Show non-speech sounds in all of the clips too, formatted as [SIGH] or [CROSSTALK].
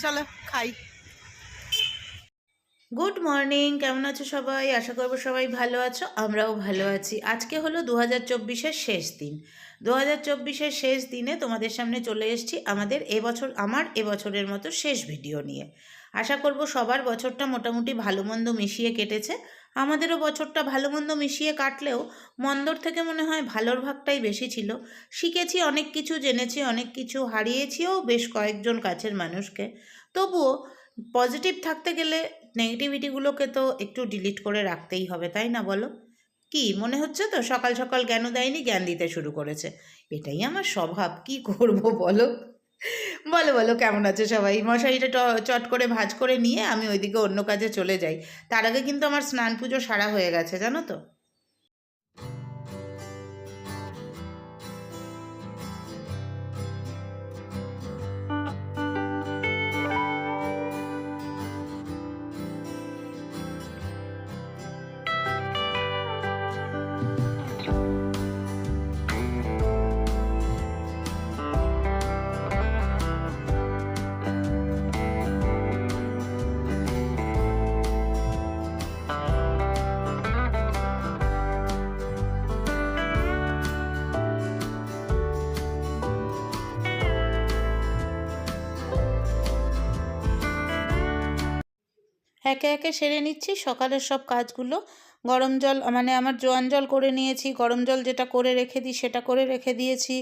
চলো, খাই। Good morning কেমন আছো সবাই? আশা করব সবাই ভালো আছো, আমরাও ভালো আছি। আজকে হলো দু হাজার চব্বিশের শেষ দিন। দু হাজার চব্বিশের শেষ দিনে তোমাদের সামনে চলে এসেছি আমাদের এবছর, আমার এবছরের মতো শেষ ভিডিও নিয়ে। আশা করব সবার বছরটা মোটামুটি ভালো মন্দ মিশিয়ে কেটেছে। আমাদেরও বছরটা ভালো মন্দ মিশিয়ে কাটলেও মন্দর থেকে মনে হয় ভালোর ভাগটাই বেশি ছিল। শিখেছি অনেক কিছু, জেনেছি অনেক কিছু, হারিয়েছিও বেশ কয়েকজন কাছের মানুষকে। তবুও পজিটিভ থাকতে গেলে নেগেটিভিটিগুলোকে তো একটু ডিলিট করে রাখতেই হবে, তাই না বলো? কি, মনে হচ্ছে তো? সকাল সকাল জ্ঞানও দেয়নি, জ্ঞান দিতে শুরু করেছে। এটাই আমার স্বভাব, কি করব বলো? বলো বলো, কেমন আছে সবাই? মশারিটা চট করে ভাজ করে নিয়ে আমি ওইদিকে অন্য কাজে চলে যাই। তার আগে কিন্তু আমার স্নান পুজো সারা হয়ে গেছে, জানো তো? একে একে সেরে নিচ্ছি। সকালের সব কাজগুলো গরম জল মানে আমার জোয়ান জল করে নিয়েছি। গরম জল যেটা করে রেখে দিই সেটা করে রেখে দিয়েছি।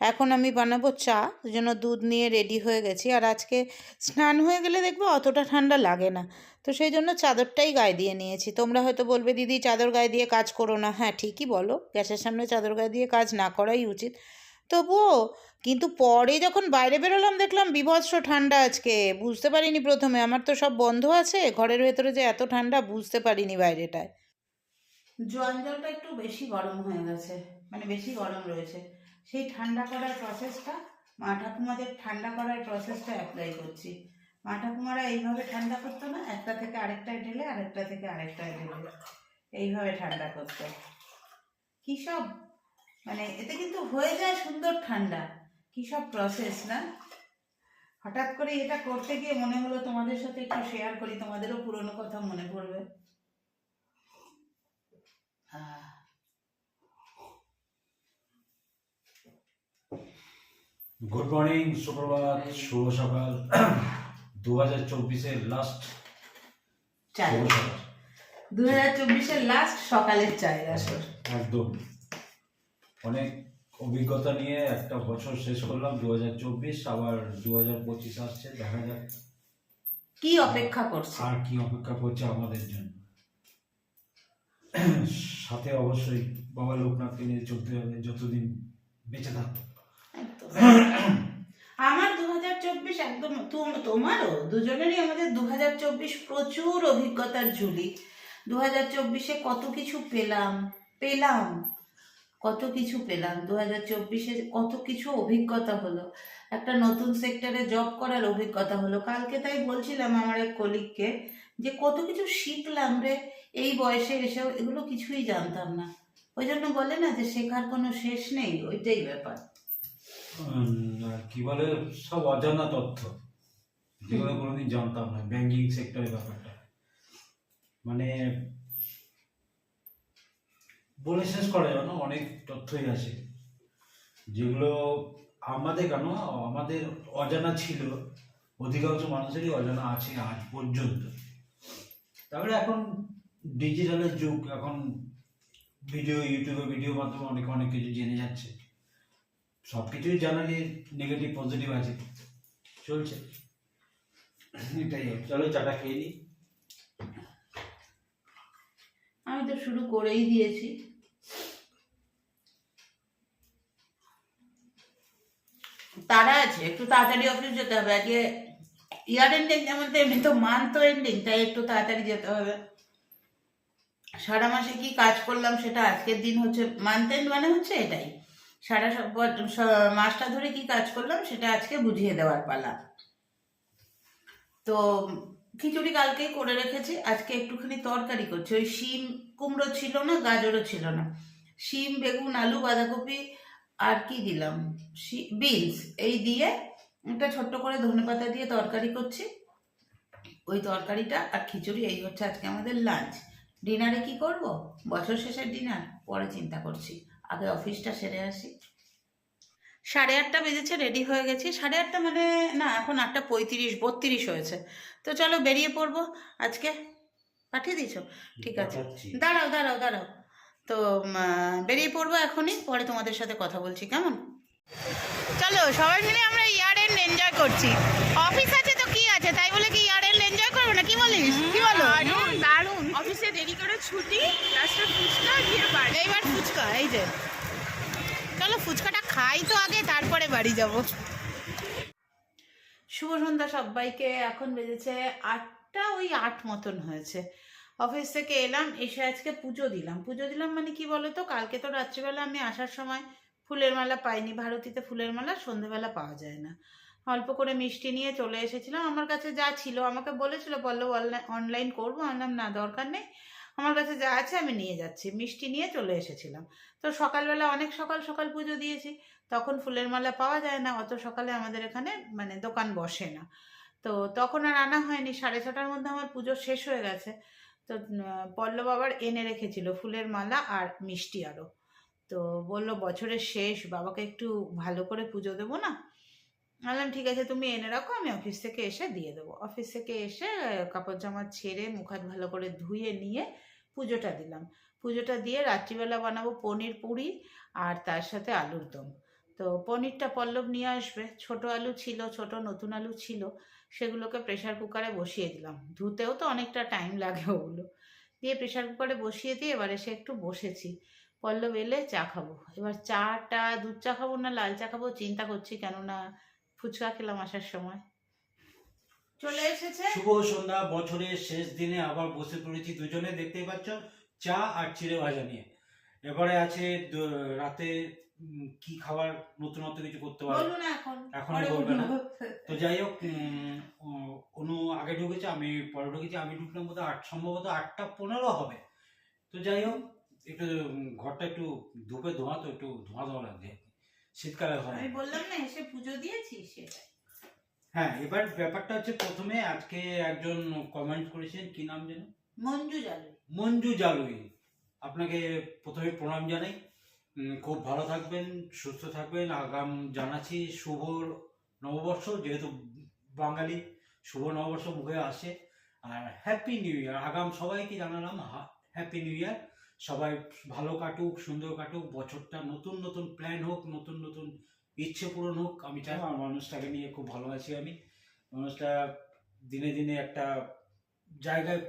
এখন আমি বানাবো চা জন্য দুধ নিয়ে রেডি হয়ে গেছি। আর আজকে স্নান হয়ে গেলে দেখব অতটা ঠান্ডা লাগে না। তো সেই জন্য চাদরটাই গায়ে দিয়ে নিয়েছি। তোমরা হয়তো বলবে, দিদি, চাদর গায়ে দিয়ে কাজ করো না। হ্যাঁ ঠিকই বলো। গ্যাসের সামনে চাদর গায়ে দিয়ে কাজ না করাই উচিত। তবুও কিন্তু পরে যখন বাইরে বেরোলাম, দেখলাম বিভৎস ঠান্ডা আজকে। বুঝতে পারিনি প্রথমে, আমার তো সব বন্ধ আছে, ঘরের ভেতরে যে এত ঠান্ডা, বুঝতে পারিনি বাইরেটায়। জোয়ান জলটা একটু বেশি গরম হয়ে গেছে মানে বেশি গরম রয়েছে। সেই ঠান্ডা করার প্রসেসটা মা ঠাকুমাদের ঠান্ডা করার প্রসেসটা অ্যাপ্লাই করছি। মা ঠাকুমারা এইভাবে ঠান্ডা করতো না, একটা থেকে আরেকটায় ঢেলে, আরেকটা থেকে আরেকটায় ঢেলে, এইভাবে ঠান্ডা করতো। কী সব? মানে এতে কিন্তু হয়ে যায় সুন্দর ঠান্ডা। কী সব প্রসেস না? হঠাৎ করে এটা করতে গিয়ে মনে হলো তোমাদের সাথে একটু শেয়ার করি তোমাদেরও পুরনো কথা মনে পড়বে। গুড মর্নিং সুপ্রভাত শুভ সকাল। দু হাজার চব্বিশের লাস্ট চাই শুভ সকাল। দু হাজার চব্বিশের লাস্ট সকালের চায়ের আসর। একদম। অনেক অভিজ্ঞতা নিয়ে একটা বছর শেষ করলাম দু হাজার চব্বিশ আবার দু হাজার পঁচিশ আসছে দেখা যাক। কি অপেক্ষা করছে? আর কি অপেক্ষা করছে আমাদের জন্য। সাথে অবশ্যই বাবা লোকনাথকে নিয়ে চলতে হবে যতদিন বেঁচে থাকব। আমার দু হাজার চব্বিশ একদম তোমারও? দুজনেরই আমাদের দু হাজার চব্বিশ প্রচুর অভিজ্ঞতার ঝুলি। দু হাজার চব্বিশে কত কিছু পেলাম পেলাম। কত কিছু পেলাম দু হাজার চব্বিশে কত কিছু অভিজ্ঞতা হলো, একটা নতুন সেক্টরে জব করার অভিজ্ঞতা হলো। কালকে তাই বলছিলাম আমার এক কলিগকে যে কত কিছু শিখলাম রে, এই বয়সে এসেও এগুলো কিছুই জানতাম না। ওই জন্য বলে না যে শেখার কোনো শেষ নেই, ওইটাই ব্যাপার। কি বলে, সব অজানা তথ্য। যেগুলো কোনোদিন জানতাম না ব্যাংকিং সেক্টরের ব্যাপারটা। মানে বলে শেষ করা যাবে না, অনেক তথ্যই আছে। যেগুলো আমাদের কেন, আমাদের অজানা ছিল, অধিকাংশ মানুষেরই অজানা আছে আজ পর্যন্ত। তারপরে এখন ডিজিটালের যুগ, এখন ভিডিও ইউটিউবে ভিডিও মাধ্যমে অনেক অনেক কিছু জেনে যাচ্ছে। সব কিছুই জানালি নেগেটিভ পজিটিভ আছে। চলছে। এটাই চলো চাটা খেয়ে নিই আমি তো শুরু করেই দিয়েছি। তারা আছে, একটু তাড়াতাড়ি অফিস যেতে হবে। আজকে ইয়ার এন্ডিং যেমন তেমনি তো মান্থ এন্ডিং তাই একটু তাড়াতাড়ি যেতে হবে। সারা মাসে কি কাজ করলাম সেটা আজকের দিন হচ্ছে মান্থ এন্ড মানে হচ্ছে এটাই। সারা মাসটা ধরে কি কাজ করলাম সেটা আজকে বুঝিয়ে দেওয়ার পালা। তো খিচুড়ি কালকেই করে রেখেছি, আজকে একটুখানি তরকারি করছি। ওই শিম কুমড়ো ছিল না, গাজরও ছিল না। শিম, বেগুন, আলু, বাঁধাকপি আর কি দিলাম? বিনস এই দিয়ে একটা ছোট্ট করে ধনেপাতা দিয়ে তরকারি করছি। ওই তরকারিটা আর খিচুড়ি এই হচ্ছে আজকে আমাদের লাঞ্চ ডিনারে কি করব? বছর শেষের ডিনার পরে চিন্তা করছি। আগে অফিসটা সেরে আসি। সাড়ে আটটা বেজেছে রেডি হয়ে গেছি। সাড়ে আটটা মানে না এখন আটটা পঁয়ত্রিশ বত্রিশ হয়েছে। তো চলো বেরিয়ে পড়ব। আজকে পাঠিয়ে দিয়েছ? ঠিক আছে। দাঁড়াও দাঁড়াও দাঁড়াও। তো বেরিয়ে পড়ব এখনই পরে তোমাদের সাথে কথা বলছি কেমন? চলো সবাই মিলে আমরা ইয়ার এন্ড এনজয় করছি। অফিস আছে তো কি আছে? তাই বলে কি ইয়ার এন্ড এনজয় করব না? কি বলিস? কি বলো? দারুণ অফিসে দেরি করে ছুটি লাস্টে ফুচকা দিয়ে বাড়ি। এইবার ফুচকা এই যে। চলো ফুচকাটা খাই তো আগে তারপরে বাড়ি যাব। শুভ সন্ধ্যা সবাইকে এখন বেজেছে আটটা ওই আট মতন হয়েছে। অফিস থেকে এলাম, এসে আজকে পুজো দিলাম। পুজো দিলাম মানে কি বলো তো কালকে তো রাত্রিবেলা আমি আসার সময় ফুলের মালা পাইনি। ভারতীতে ফুলের মালা সন্ধেবেলা পাওয়া যায় না। অল্প করে মিষ্টি নিয়ে চলে এসেছিলাম। আমার কাছে যা ছিল, আমাকে বলেছিল বলল অনলাইন করব। আমি বললাম, না, দরকার নেই। আমার কাছে যা আছে আমি নিয়ে যাচ্ছি। মিষ্টি নিয়ে চলে এসেছিলাম। তো সকালবেলা অনেক সকাল সকাল পুজো দিয়েছি। তখন ফুলের মালা পাওয়া যায় না। অত সকালে আমাদের এখানে মানে দোকান বসে না। তো তখন আর আনা হয়নি। সাড়ে ছটার মধ্যে আমার পুজো শেষ হয়ে গেছে। তো পল্লব আবার এনে রেখেছিল ফুলের মালা আর মিষ্টি আরও তো বলল, বছরের শেষ, বাবাকে একটু ভালো করে পুজো দেবো না? বললাম, ঠিক আছে, তুমি এনে রাখো, আমি অফিস থেকে এসে দিয়ে দেবো। অফিস থেকে এসে কাপড় জামা ছেড়ে মুখ হাত ভালো করে ধুয়ে নিয়ে পুজোটা দিলাম। পুজোটা দিয়ে রাত্রিবেলা বানাবো পনির পুরি আর তার সাথে আলুর দম। তো পনিরটা পল্লব নিয়ে আসবে। ছোট আলু ছিল, ছোট নতুন আলু ছিল। সেগুলোকে প্রেশার কুকারে বসিয়ে দিলাম। ধুতেও তো অনেকটা টাইম লাগে ওগুলো। দিয়ে প্রেশার কুকারে বসিয়ে দিয়ে এবার এসে একটু বসেছি। পল্লব এলে চা খাব। এবার চাটা, দুধ চা খাব না লাল চা খাব চিন্তা করছি কেননা ফুচকা খেলাম আসার সময়। চলে এসেছে। শুভ সন্ধ্যা, বছরের শেষ দিনে আবার বসে পড়েছি দুজনে, দেখতেই পাচ্ছ, চা আর চিড়ে ভাজা নিয়ে। এবারে আছে রাতে কি খাবার নতুনত্ব কিছু করতে না এখন এখন পরে বলবে না। তো যাই হোক অনু আগে ঢুকেছে আমি পরে ঢুকেছি আমি ঢুকলাম বোধহয় আট সম্ভবত আটটা পনেরো হবে। তো যাই হোক একটু ঘরটা একটু ধূপে ধোঁয়া তো একটু ধোঁয়া ধোঁয়া লাগছে। শীতকালে ঘরে। আমি বললাম না এসে পুজো দিয়েছি সেটা হ্যাঁ এবার ব্যাপারটা হচ্ছে প্রথমে আজকে একজন কমেন্ট করেছেন কি নাম যেন? মঞ্জু জালু মঞ্জু জালুই। আপনাকে প্রথমে প্রণাম জানাই। খুব ভালো থাকবেন, সুস্থ থাকবেন। আগাম জানাচ্ছি শুভ নববর্ষ, যেহেতু বাঙালি, শুভ নববর্ষ মুখে আসে। আর হ্যাপি নিউ ইয়ার আগাম সবাইকে জানালাম হ্যাপি নিউ ইয়ার সবাই ভালো কাটুক, সুন্দর কাটুক, বছরটা নতুন নতুন প্ল্যান হোক, নতুন নতুন ইচ্ছে পূরণ হোক। আমি চাই আমার মানুষটাকে নিয়ে খুব ভালো আছি আমি। মানুষটা দিনে দিনে একটা জায়গায়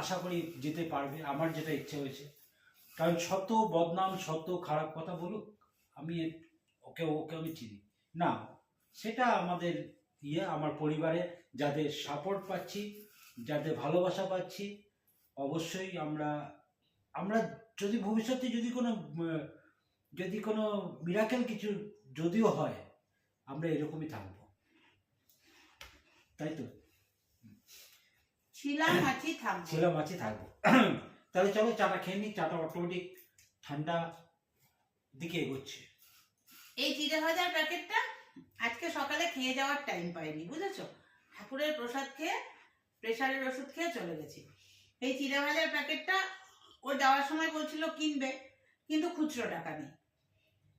আশা করি যেতে পারবে, আমার যেটা ইচ্ছে হয়েছে। কারণ শত বদনাম শত খারাপ কথা বলুক আমি ওকে ওকে আমি চিনি। না সেটা আমাদের ইয়ে আমার পরিবারে যাদের সাপোর্ট পাচ্ছি যাদের ভালোবাসা পাচ্ছি অবশ্যই আমরা আমরা যদি ভবিষ্যতে যদি কোনো যদি কোনো মিরাকেল কিছু যদিও হয় আমরা এরকমই থাকব। তাই তো? ছিলাম আছি থাকব। ছিলাম আছি থাকব। তাহলে চলো চাটা খেয়ে নিই চাটা অটোমেটিক ঠান্ডা দিকে এগোচ্ছে। এই চিড়ে ভাজার প্যাকেটটা আজকে সকালে খেয়ে যাওয়ার টাইম পাইনি বুঝেছ? ঠাকুরের প্রসাদ খেয়ে প্রেশারের ওষুধ খেয়ে চলে গেছি। এই চিড়ে ভাজার প্যাকেটটা ও যাওয়ার সময় বলছিল কিনবে কিন্তু খুচরো টাকা নেই।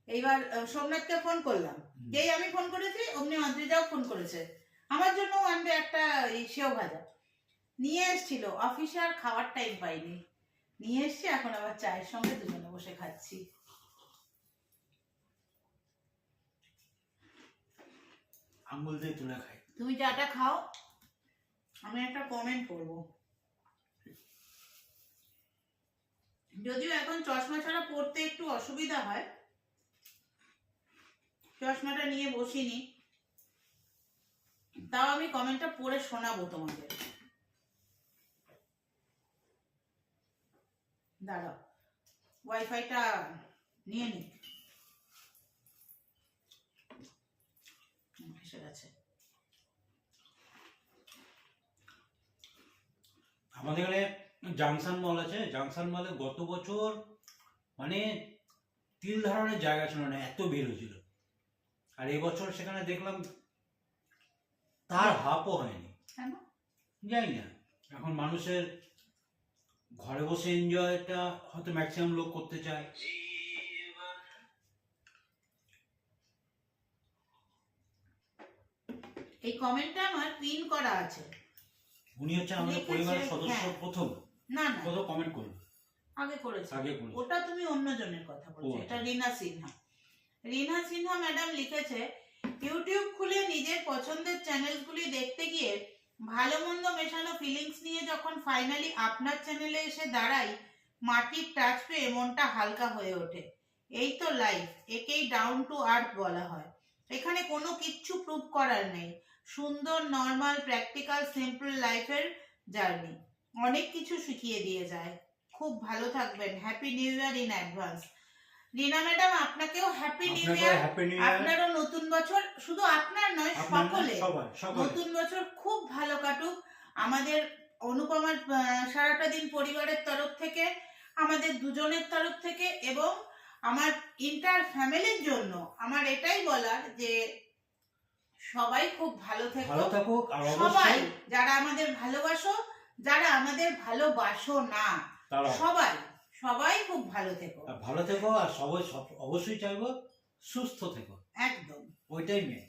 এইবার সোমনাথকে ফোন করলাম। যেই আমি ফোন করেছি অমনি অদ্রিজাও ফোন করেছে। আমার জন্য আনবে একটা সেও ভাজা। নিয়ে এসছিল অফিসে আর খাওয়ার টাইম পাইনি। নিয়ে এসছি এখন আবার চায়ের সঙ্গে দুজনে বসে খাচ্ছি। আঙ্গুল দিয়ে তুলে খাই। তুমি চাটা খাও আমি একটা কমেন্ট করব। যদিও এখন চশমা ছাড়া পড়তে একটু অসুবিধা হয়। চশমাটা নিয়ে বসিনি। তাও আমি কমেন্টটা পড়ে শোনাবো তোমাদের। দাঁড়াও ওয়াইফাইটা নিয়ে নি এসে গেছে। আমাদের এখানে জাংশন মল আছে। জাংশন মলে গত বছর মানে তিল ধারণের জায়গা ছিল না এত ভিড় হয়েছিল। আর এবছর সেখানে দেখলাম তার হাফও হয়নি। জানি না। এখন মানুষের ঘরে বসে এনজয়টা হয়তো ম্যাক্সিমাম লোক করতে চায়। এই কমেন্টটা আমার পিন করা আছে। উনি হচ্ছে আমাদের পরিবারের সদস্য হ্যাঁ। প্রথম। না না। কত কমেন্ট করুন। আগে করেছে। আগে করুন ওটা তুমি অন্য জনের কথা বলছো। এটা রিনা সিনহা। রিনা সিনহা ম্যাডাম লিখেছে ইউটিউব খুলে নিজের পছন্দের চ্যানেলগুলি দেখতে গিয়ে ভালো মন্দ মেশানো ফিলিংস নিয়ে যখন ফাইনালি আপনার চ্যানেলে এসে দাঁড়াই, মাটির টাচ পেয়ে মনটা হালকা হয়ে ওঠে। এই তো লাইফ একেই ডাউন টু আর্থ বলা হয়। এখানে কোনো কিচ্ছু প্রুভ করার নেই। সুন্দর নর্মাল প্র্যাকটিক্যাল সিম্পল লাইফের জার্নি অনেক কিছু শিখিয়ে দিয়ে যায়। খুব ভালো থাকবেন। Happy new year in advance Rina madam আপনাকেও হ্যাপি নিউ ইয়ার আপনারও নতুন বছর শুধু আপনার নয় সকলে নতুন বছর খুব ভালো কাটুক। আমাদের অনুপমার সারাটা দিন পরিবারের তরফ থেকে আমাদের দুজনের তরফ থেকে এবং আমার ইন্টার ফ্যামিলির জন্য আমার এটাই বলার যে সবাই খুব ভালো থেকো। সবাই যারা আমাদের ভালোবাসো যারা আমাদের ভালোবাসো না সবাই। সবাই খুব ভালো থেকো। ভালো থেকো আর সবাই সব- অবশ্যই চাইব সুস্থ থেকো। একদম। ওইটাই মেন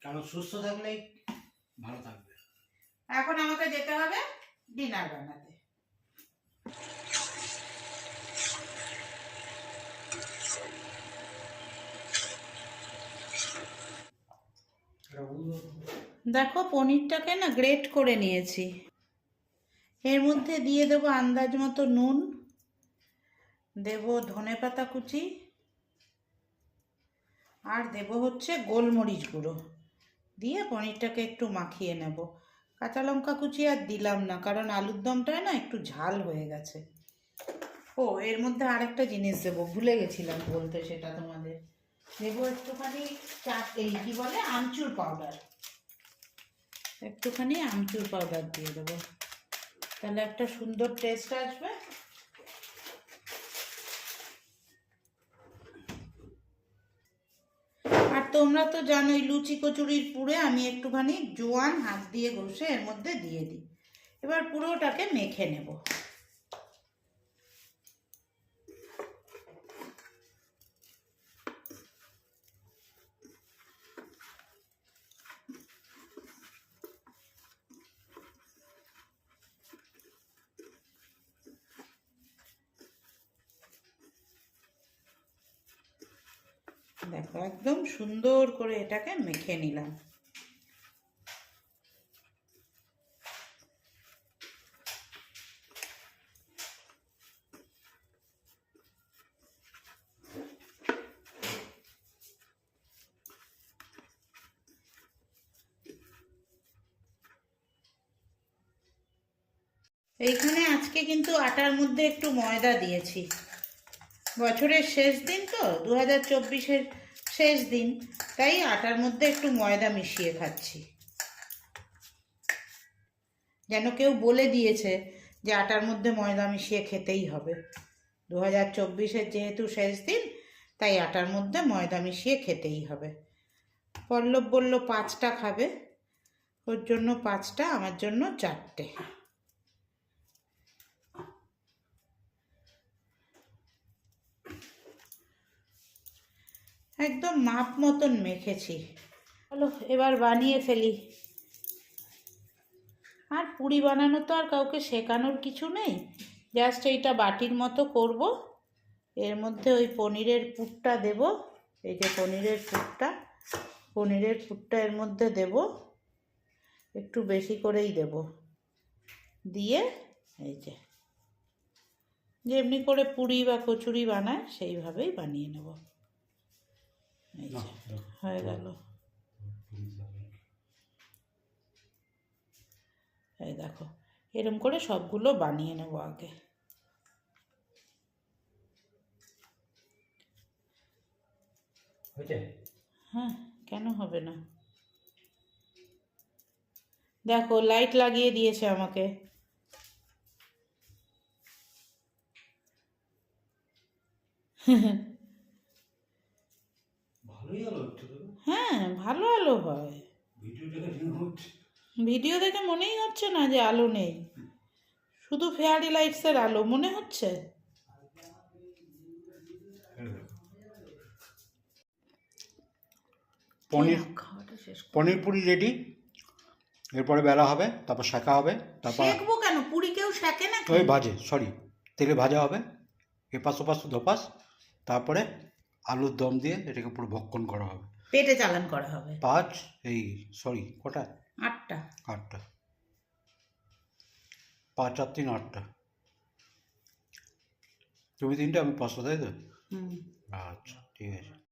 কারণ সুস্থ থাকলেই ভালো থাকবে। এখন আমাকে যেতে হবে ডিনার বানাতে। দেখো পনিরটাকে না গ্রেট করে নিয়েছি। এর মধ্যে দিয়ে দেবো আন্দাজ মতো নুন। দেব ধনে পাতা কুচি আর দেব হচ্ছে গোলমরিচ গুঁড়ো। দিয়ে পনিরটাকে একটু মাখিয়ে নেব। কাঁচা লঙ্কা কুচি আর দিলাম না, কারণ আলুর দমটায় না একটু ঝাল হয়ে গেছে। ও, এর মধ্যে আরেকটা জিনিস দেবো, ভুলে গেছিলাম বলতে সেটা তোমাদের। দেবো একটুখানি চাট এই কি বলে, আমচুর পাউডার। একটুখানি আমচুর পাউডার দিয়ে দেবো। তাহলে একটা সুন্দর টেস্ট আসবে। তোমরা তো জানোই লুচি কচুরির পুরে আমি একটুখানি জোয়ান হাত দিয়ে ঘষে এর মধ্যে দিয়ে দিই। এবার পুরোটাকে মেখে নেব। দেখো, একদম সুন্দর করে এটাকে মেখে নিলাম। এইখানে আজকে কিন্তু আটার মধ্যে একটু ময়দা দিয়েছি। বছরের শেষ দিন তো দু হাজার চব্বিশের শেষ দিন, তাই আটার মধ্যে একটু ময়দা মিশিয়ে খাচ্ছি। যেন কেউ বলে দিয়েছে যে আটার মধ্যে ময়দা মিশিয়ে খেতেই হবে। দু হাজার চব্বিশের যেহেতু শেষ দিন, তাই আটার মধ্যে ময়দা মিশিয়ে খেতেই হবে। পল্লব বলল, পাঁচটা খাবে? ওর জন্য পাঁচটা, আমার জন্য চারটে। একদম মাপ মতন মেখেছি। চলো, এবার বানিয়ে ফেলি। আর পুরি বানানো তো আর কাউকে শেখানোর কিছু নেই। জাস্ট এইটা বাটির মতো করব। এর মধ্যে ওই পনিরের পুরটা দেব। এই যে পনিরের পুরটা পনিরের পুরটা এর মধ্যে দেব। একটু বেশি করেই দেব। দিয়ে এই যে, যেমনি করে পুরি বা কচুরি বানায়, সেইভাবেই বানিয়ে নেব। হয়ে গেল। এই দেখো এরম করে সবগুলো বানিয়ে নেব আগে। হ্যাঁ কেন হবে না? দেখো লাইট লাগিয়ে দিয়েছে আমাকে। হ্যাঁ [LAUGHS] ভালো আলো হয়। ভিডিও দেখে মনেই হচ্ছে না যে আলো নেই। শুধু ফেয়ারি লাইটসের আলো মনে হচ্ছে? পনির পনির পুরি রেডি এরপরে বেলা হবে তারপর শাঁকা হবে তারপর শেখবো কেন? পুরি কেউ শেখে না ওই ভাজে সরি তেলে ভাজা হবে। এপাশ ওপাশ ধপাস তারপরে আলুর দম দিয়ে এটাকে পুরো ভক্ষণ করা হবে। পেটে চালান করা হবে। পাঁচ এই সরি কটা? আটটা। আটটা। পাঁচ আর তিন আটটা। তুমি তিনটে আমি পাঁচটা তাই তো? আচ্ছা ঠিক আছে।